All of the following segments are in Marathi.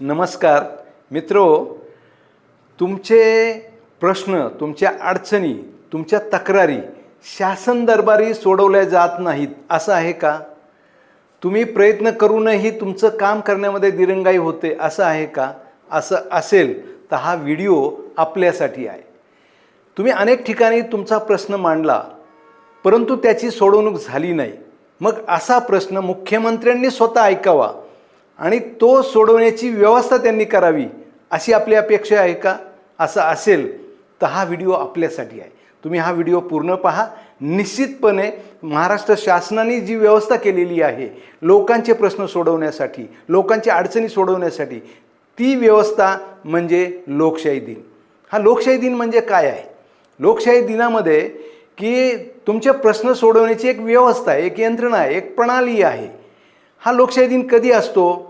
नमस्कार. मित्रो तुमचे प्रश्न तुमच्या अडचणी तुमच्या तक्रारी शासन दरबारी सोडवल्या जात नाहीत असं आहे का? तुम्ही प्रयत्न करूनही तुमचं काम करण्यामध्ये दिरंगाई होते असं आहे का? असं असेल तर हा व्हिडिओ आपल्यासाठी आहे. तुम्ही अनेक ठिकाणी तुमचा प्रश्न मांडला परंतु त्याची सोडवणूक झाली नाही. मग असा प्रश्न मुख्यमंत्र्यांनी स्वतः ऐकावा. आणि तो सोडवण्याची व्यवस्था त्यांनी करावी अशी आपली अपेक्षा आहे का? असं असेल तर हा व्हिडिओ आपल्यासाठी आहे. तुम्ही हा व्हिडिओ पूर्ण पहा. निश्चितपणे महाराष्ट्र शासनाने जी व्यवस्था केलेली आहे लोकांचे प्रश्न सोडवण्यासाठी लोकांच्या अडचणी सोडवण्यासाठी ती व्यवस्था म्हणजे लोकशाही दिन. हा लोकशाही दिन म्हणजे काय आहे? लोकशाही दिनामध्ये की तुमचे प्रश्न सोडवण्याची एक व्यवस्था आहे एक यंत्रणा आहे एक प्रणाली आहे. हा लोकशाही दिन कधी असतो?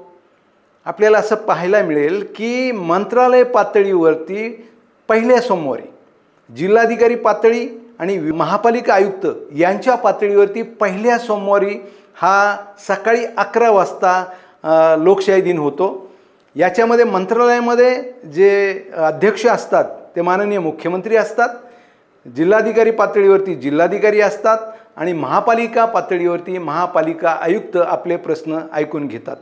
आपल्याला असं पाहायला मिळेल की मंत्रालय पातळीवरती पहिल्या सोमवारी जिल्हाधिकारी पातळी आणि महापालिका आयुक्त यांच्या पातळीवरती पहिल्या सोमवारी हा सकाळी अकरा वाजता लोकशाही दिन होतो. याच्यामध्ये मंत्रालयामध्ये जे अध्यक्ष असतात ते माननीय मुख्यमंत्री असतात जिल्हाधिकारी पातळीवरती जिल्हाधिकारी असतात आणि महापालिका पातळीवरती महापालिका आयुक्त आपले प्रश्न ऐकून घेतात.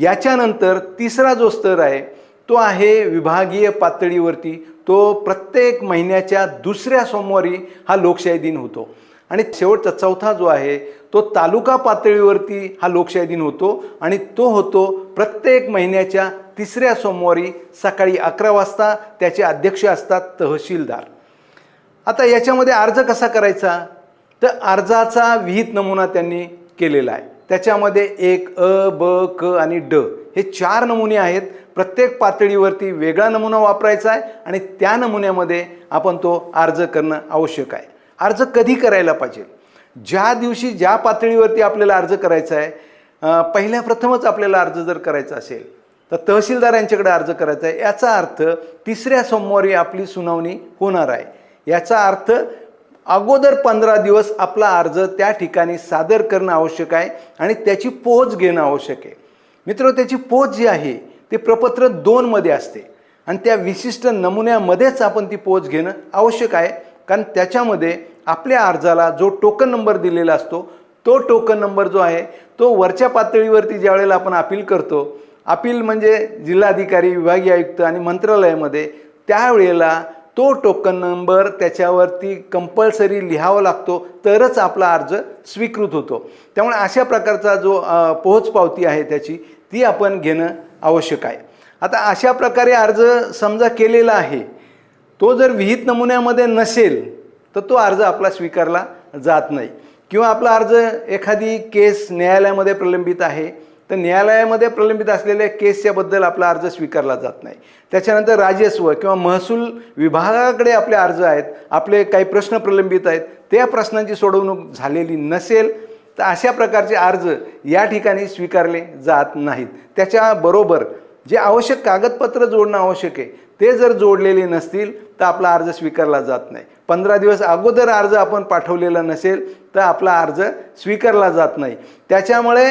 याच्यानंतर तिसरा जो स्तर आहे तो आहे विभागीय पातळीवरती. तो प्रत्येक महिन्याच्या दुसऱ्या सोमवारी हा लोकशाही दिन होतो. आणि शेवटचा चौथा जो आहे तो तालुका पातळीवरती हा लोकशाही दिन होतो. आणि तो होतो प्रत्येक महिन्याच्या तिसऱ्या सोमवारी सकाळी अकरा वाजता त्याचे अध्यक्ष असतात तहसीलदार. आता याच्यामध्ये अर्ज कसा करायचा? तर अर्जाचा विहित नमुना त्यांनी केलेला आहे. त्याच्यामध्ये एक अ ब क आणि ड हे चार नमुने आहेत. प्रत्येक पातळीवरती वेगळा नमुना वापरायचा आहे आणि त्या नमुन्यामध्ये आपण तो अर्ज करणं आवश्यक आहे. अर्ज कधी करायला पाहिजे? ज्या दिवशी ज्या पातळीवरती आपल्याला अर्ज करायचा आहे पहिल्या प्रथमच आपल्याला अर्ज जर करायचा असेल तर तहसीलदार यांच्याकडे अर्ज करायचा आहे. याचा अर्थ तिसऱ्या सोमवारी आपली सुनावणी होणार आहे. याचा अर्थ अगोदर पंधरा दिवस आपला अर्ज त्या ठिकाणी सादर करणं आवश्यक आहे आणि त्याची पोच घेणं आवश्यक आहे. मित्र त्याची पोच जी आहे ते प्रपत्र दोनमध्ये असते. आणि त्या विशिष्ट नमुन्यामध्येच आपण ती पोच घेणं आवश्यक आहे. कारण त्याच्यामध्ये आपल्या अर्जाला जो टोकन नंबर दिलेला असतो तो टोकन नंबर जो आहे तो वरच्या पातळीवरती ज्या वेळेला आपण अपील करतो अपील म्हणजे जिल्हाधिकारी विभागीय आयुक्त आणि मंत्रालयामध्ये त्यावेळेला तो टोकन नंबर त्याच्यावरती कंपल्सरी लिहावा लागतो तरच आपला अर्ज स्वीकृत होतो. त्यामुळे अशा प्रकारचा जो पोहोचपावती आहे त्याची ती आपण घेणं आवश्यक आहे. आता अशा प्रकारे अर्ज समजा केलेला आहे तो जर विहित नमुन्यामध्ये नसेल तर तो अर्ज आपला स्वीकारला जात नाही. किंवा आपला अर्ज एखादी केस न्यायालयामध्ये प्रलंबित आहे तर न्यायालयामध्ये प्रलंबित असलेल्या केसच्याबद्दल आपला अर्ज स्वीकारला जात नाही. त्याच्यानंतर राजस्व किंवा महसूल विभागाकडे आपले अर्ज आहेत आपले काही प्रश्न प्रलंबित आहेत त्या प्रश्नांची सोडवणूक झालेली नसेल तर अशा प्रकारचे अर्ज या ठिकाणी स्वीकारले जात नाहीत. त्याच्याबरोबर जे आवश्यक कागदपत्र जोडणं आवश्यक आहे ते जर जोडलेले नसतील तर आपला अर्ज स्वीकारला जात नाही. पंधरा दिवस अगोदर अर्ज आपण पाठवलेला नसेल तर आपला अर्ज स्वीकारला जात नाही. त्याच्यामुळे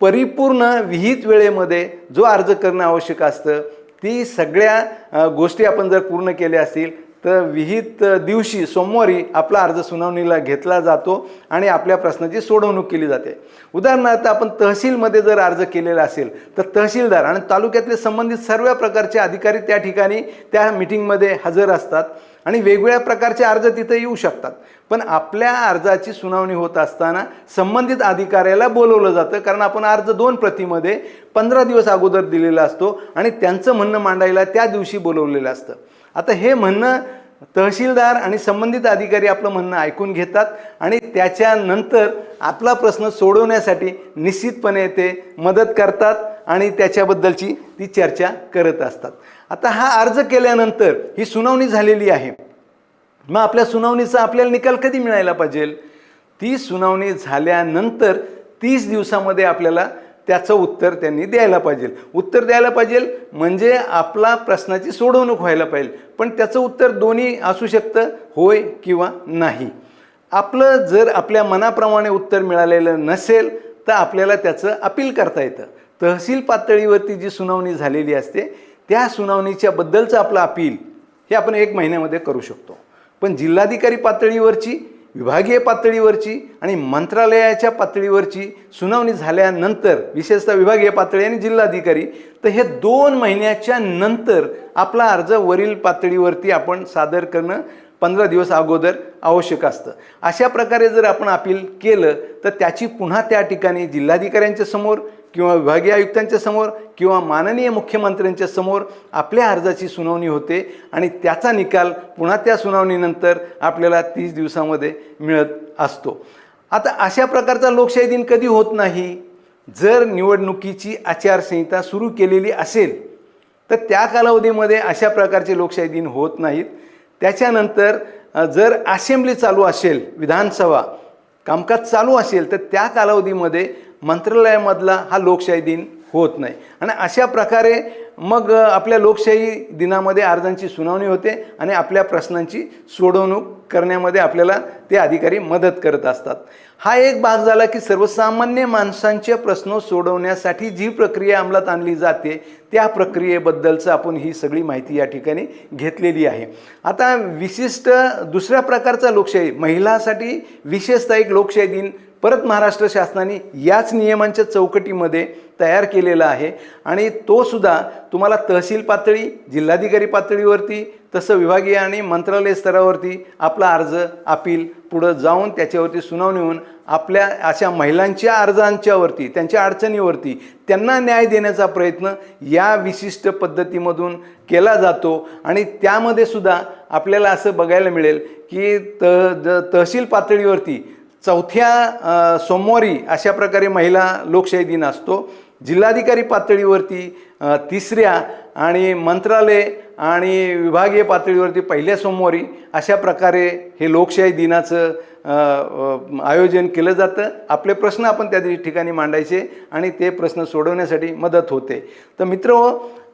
परिपूर्ण विहित वेळेमध्ये जो अर्ज करणं आवश्यक असतं ती सगळ्या गोष्टी आपण जर पूर्ण केल्या असतील तर विहित दिवशी सोमवारी आपला अर्ज सुनावणीला घेतला जातो आणि आपल्या प्रश्नाची सोडवणूक केली जाते. उदाहरणार्थ आपण तहसीलमध्ये जर अर्ज केलेला असेल तर तहसीलदार आणि तालुक्यातले संबंधित सर्व प्रकारचे अधिकारी त्या ठिकाणी त्या मिटिंगमध्ये हजर असतात. आणि वेगवेगळ्या प्रकारचे अर्ज तिथे येऊ शकतात. पण आपल्या अर्जाची सुनावणी होत असताना संबंधित अधिकाऱ्याला बोलवलं जातं कारण आपण अर्ज दोन प्रतीमध्ये पंधरा दिवस अगोदर दिलेला असतो आणि त्यांचं म्हणणं मांडायला त्या दिवशी बोलवलेलं असतं. आता हे म्हणणं तहसीलदार आणि संबंधित अधिकारी आपलं म्हणणं ऐकून घेतात आणि त्याच्यानंतर आपला प्रश्न सोडवण्यासाठी निश्चितपणे ते मदत करतात आणि त्याच्याबद्दलची ती चर्चा करत असतात. आता हा अर्ज केल्यानंतर ही सुनावणी झालेली आहे. मग आपल्या सुनावणीचा आपल्याला निकाल कधी मिळायला पाहिजे? ती सुनावणी झाल्यानंतर तीस दिवसामध्ये आपल्याला त्याचं उत्तर त्यांनी द्यायला पाहिजे. उत्तर द्यायला पाहिजे म्हणजे आपला प्रश्नाची सोडवणूक व्हायला पाहिजे. पण त्याचं उत्तर दोन्ही असू शकतं होय किंवा नाही. आपलं जर आपल्या मनाप्रमाणे उत्तर मिळालेलं नसेल तर आपल्याला त्याचं अपील करता येतं. तहसील पातळीवरती जी सुनावणी झालेली असते त्या सुनावणीच्या बद्दलचं आपलं अपील हे आपण एक महिन्यामध्ये करू शकतो. पण जिल्हाधिकारी पातळीवरची विभागीय पातळीवरची आणि मंत्रालयाच्या पातळीवरची सुनावणी झाल्यानंतर विशेषतः विभागीय पातळी आणि जिल्हाधिकारी तर हे दोन महिन्याच्या नंतर आपला अर्ज वरील पातळीवरती आपण सादर करणं पंधरा दिवस अगोदर आवश्यक असतं. अशा प्रकारे जर आपण अपील केलं तर त्याची पुन्हा त्या ठिकाणी जिल्हाधिकाऱ्यांच्या समोर किंवा विभागीय आयुक्तांच्या समोर किंवा माननीय मुख्यमंत्र्यांच्या समोर आपल्या अर्जाची सुनावणी होते आणि त्याचा निकाल पुन्हा त्या सुनावणीनंतर आपल्याला तीस दिवसामध्ये मिळत असतो. आता अशा प्रकारचा लोकशाही दिन कधी होत नाही? जर निवडणुकीची आचारसंहिता सुरू केलेली असेल तर त्या कालावधीमध्ये अशा प्रकारचे लोकशाही दिन होत नाहीत. त्याच्यानंतर जर असेंब्ली चालू असेल विधानसभा कामकाज चालू असेल तर त्या कालावधीमध्ये मंत्रालयामधला हा लोकशाही दिन होत नाही. आणि अशा प्रकारे मग आपल्या लोकशाही दिनामध्ये अर्जांची सुनावणी होते आणि आपल्या प्रश्नांची सोडवणूक करण्यामध्ये आपल्याला ते अधिकारी मदत करत असतात. हा एक भाग झाला की सर्वसामान्य माणसांचे प्रश्न सोडवण्यासाठी जी प्रक्रिया अंमलात आणली जाते त्या प्रक्रियेबद्दलचं आपण ही सगळी माहिती या ठिकाणी घेतलेली आहे. आता विशिष्ट दुसऱ्या प्रकारचा लोकशाही महिलांसाठी विशेषतः एक लोकशाही दिन परत महाराष्ट्र शासनाने याच नियमांच्या चौकटीमध्ये तयार केलेला आहे. आणि तो सुद्धा तुम्हाला तहसील पातळी जिल्हाधिकारी पातळीवरती तसं विभागीय आणि मंत्रालय स्तरावरती आपला अर्ज अपील पुढं जाऊन त्याच्यावरती सुनावणी होऊन आपल्या अशा महिलांच्या अर्जांच्यावरती त्यांच्या अडचणीवरती त्यांना न्याय देण्याचा प्रयत्न या विशिष्ट पद्धतीमधून केला जातो. आणि त्यामध्ये सुद्धा आपल्याला असं बघायला मिळेल की त ज- तहसील पातळीवरती चौथ्या सोमवारी अशा प्रकारे महिला लोकशाही दिन असतो. जिल्हाधिकारी पातळीवरती तिसऱ्या आणि मंत्रालय आणि विभागीय पातळीवरती पहिल्या सोमवारी अशा प्रकारे हे लोकशाही दिनाचं आयोजन केलं जातं. आपले प्रश्न आपण त्या दिवशी ठिकाणी मांडायचे आणि ते प्रश्न सोडवण्यासाठी मदत होते. तर मित्र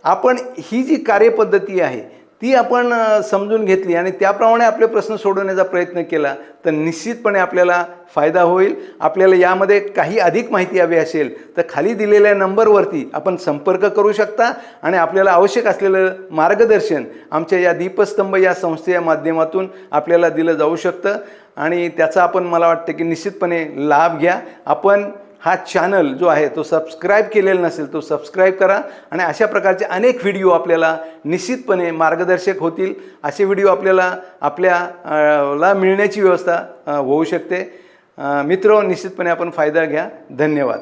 आपण ही जी कार्यपद्धती आहे ती आपण समजून घेतली आणि त्याप्रमाणे आपले प्रश्न सोडवण्याचा प्रयत्न केला तर निश्चितपणे आपल्याला फायदा होईल. आपल्याला यामध्ये काही अधिक माहिती हवी असेल तर खाली दिलेल्या नंबरवरती आपण संपर्क करू शकता आणि आपल्याला आवश्यक असलेलं मार्गदर्शन आमच्या या दीपस्तंभ या संस्थेच्या माध्यमातून आपल्याला दिलं जाऊ शकतं. आणि त्याचा आपण मला वाटतं की निश्चितपणे लाभ घ्या. आपण हा चॅनल जो आहे तो सबस्क्राईब केलेला नसेल तो सबस्क्राईब करा आणि अशा प्रकारचे अनेक व्हिडिओ आपल्याला निश्चितपणे मार्गदर्शक होतील. असे व्हिडिओ आपल्याला आपल्या ला मिळण्याची व्यवस्था होऊ शकते. मित्र निश्चितपणे आपण फायदा घ्या. धन्यवाद.